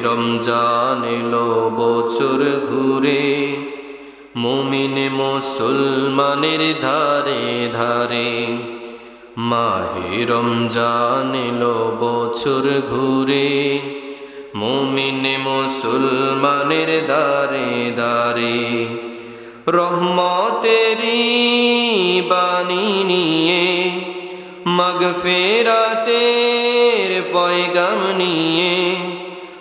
রমজান এলো বছর ঘুরে। মুমিন মুসলমানের ধারে ধারে। মাহে রমজান এলো বছর ঘুরে। মুমিন মুসলমানের দারে দারে রহমতেরি বাণী নিয়ে, মগফেরাতের পয়গাম নিয়ে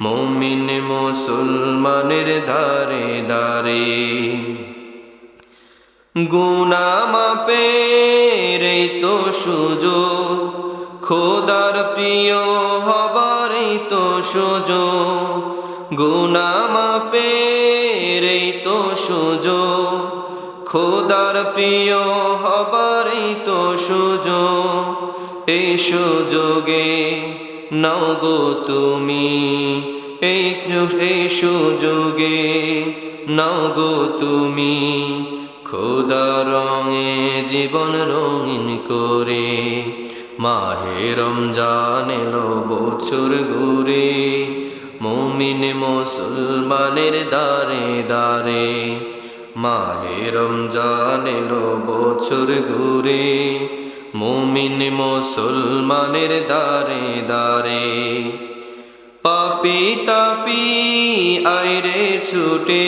মুমিন মুসলমানের ধারে গুনামাপের এই তো সুযোগ, খোদার প্রিয় হবার তো সুযোগ। গুনামাপের এই তো সুযোগ, খোদার প্রিয় হবার তো সুযোগ। এই সুযোগে নাও গো তুমি। এই এই সুযোগে নাও গো তুমি। খোদা রঙে জীবন রঙিন করে, মাহে রমজান এলো বছর ঘুরে। মুমিন মুসলমানের দারে দারে মাহে রমজান এলো বছর ঘুরে। মুমিন মুসলমানের দারে দারে পাপি তাপি আইরে ছুটে,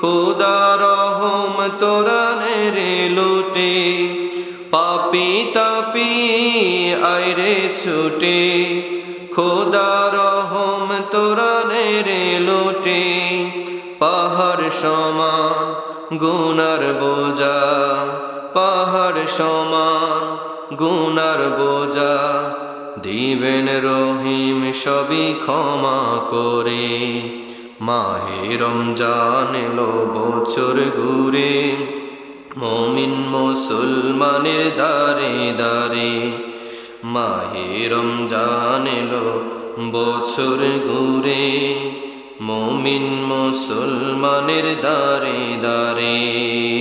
খোদা রহম তোরানে রে লোটে। পাপি তাপি আইরে ছুটে, খোদা রহম তোরানে রে লোটে। পাহাড় সমান গুনার বোঝা, পাহাড় সমান গুনার বোঝা, দিবেন রহিম সবই ক্ষমা করে। মাহে রমজান এলো বছর ঘুরে, মমিন মুসলমানের দারে দারে মাহে রমজান এলো বছর ঘুরে, মমিন মুসলমানের দারে দারে